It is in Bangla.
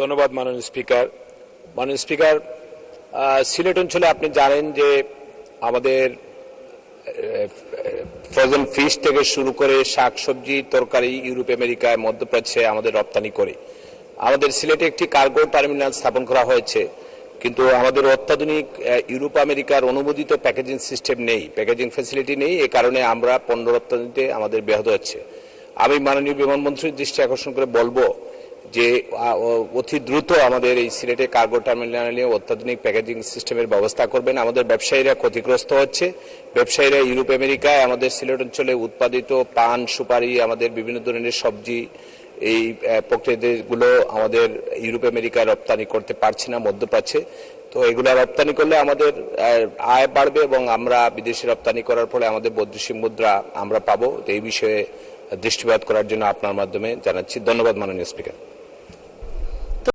ধন্যবাদ, মাননীয় স্পিকার। মাননীয় স্পিকার সিলেট অঞ্চলে আপনি জানেন যে আমাদের ফ্রোজেন ফিশ থেকে শুরু করে শাকসবজি, তরকারি ইউরোপ, আমেরিকায়, মধ্যপ্রাচ্যে আমাদের রপ্তানি করে। আমাদের সিলেটে একটি কার্গো টার্মিনাল স্থাপন করা হয়েছে, কিন্তু আমাদের অত্যাধুনিক ইউরোপ, আমেরিকার অনুমোদিত প্যাকেজিং সিস্টেম নেই প্যাকেজিং ফ্যাসিলিটি নেই, এ কারণে আমরা পণ্য রপ্তানিতে আমাদের ব্যাহত হচ্ছে। আমি মাননীয় বিমানমন্ত্রীর দৃষ্টি আকর্ষণ করে বলব যে অতি দ্রুত আমাদের এই সিলেটে কার্গো টার্মিনালে অত্যাধুনিক প্যাকেজিং সিস্টেমের ব্যবস্থা করবেন। আমাদের ব্যবসায়ীরা ক্ষতিগ্রস্ত হচ্ছে। ব্যবসায়ীরা ইউরোপ, আমেরিকায় আমাদের সিলেট অঞ্চলে উৎপাদিত পান, সুপারি, আমাদের বিভিন্ন ধরনের সবজি, এই প্রক্রিয়াগুলো আমাদের ইউরোপ, আমেরিকায় রপ্তানি করতে পারছে না, মধ্যপ্রাচ্যে। তো এগুলো রপ্তানি করলে আমাদের আয় বাড়বে এবং আমরা বিদেশে রপ্তানি করার ফলে আমাদের বৈদেশিক মুদ্রা আমরা পাবো। এই বিষয়ে দৃষ্টিপাত করার জন্য আপনার মাধ্যমে জানাচ্ছি। ধন্যবাদ মাননীয় স্পিকার।